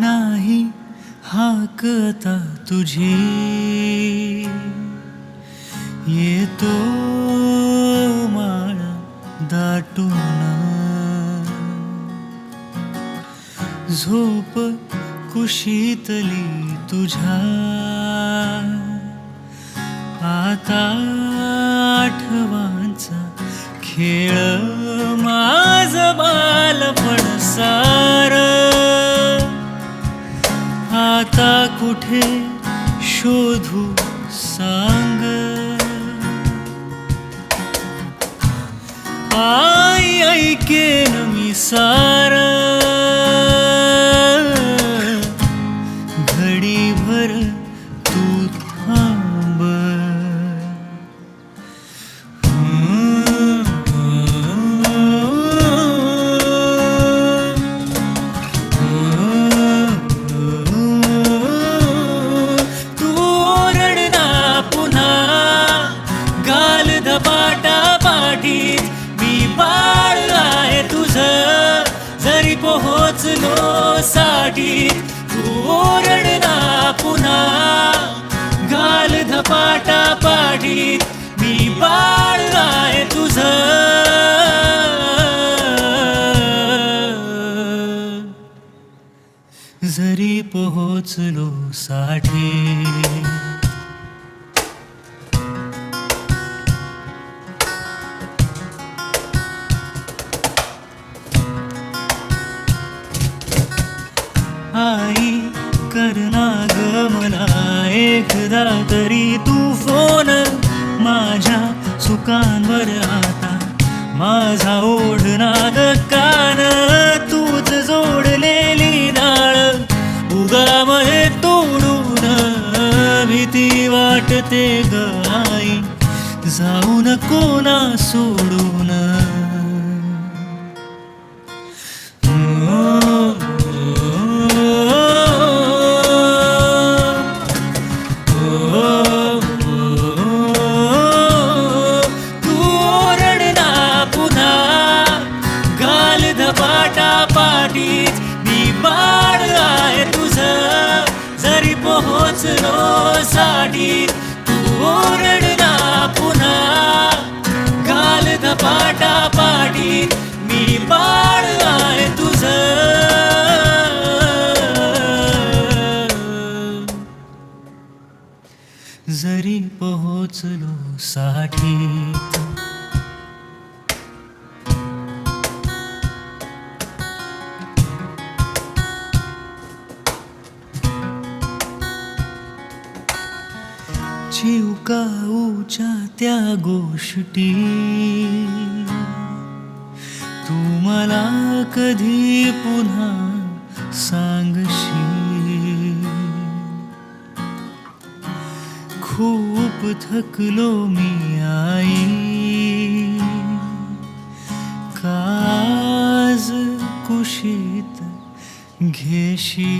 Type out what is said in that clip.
नाही हाकता तुझी. येतो माळा दाटून. झोप कुशीतली तुझ्या. आता आठवांचा खेळ माझ बालपणसा आता कुठे शोधू सांग आई ऐकेन मी सार पाटा धपाटा पाठीत मी बाळ आहे तुझ. जरी पोहोचलो साठी. आई करना ग मला एकदा तरी तू फोन माझ्या सुकांवर आता माझा ओढनाद कान तूच जोडलेली नाळ. उगामहे तोडून भीती वाटते ग आई. जाऊ नको ना सोडून? जरी साठी तू ओरडला पुन्हा. काल धपाटा पाटी. मी बाळ आहे तुझ. जरी पोहोचलो साठी चिवकाऊच्या त्या गोष्टी? तू मला कधी पुन्हा सांगशील? खूप थकलो मी आई. काज कुशीत घेशी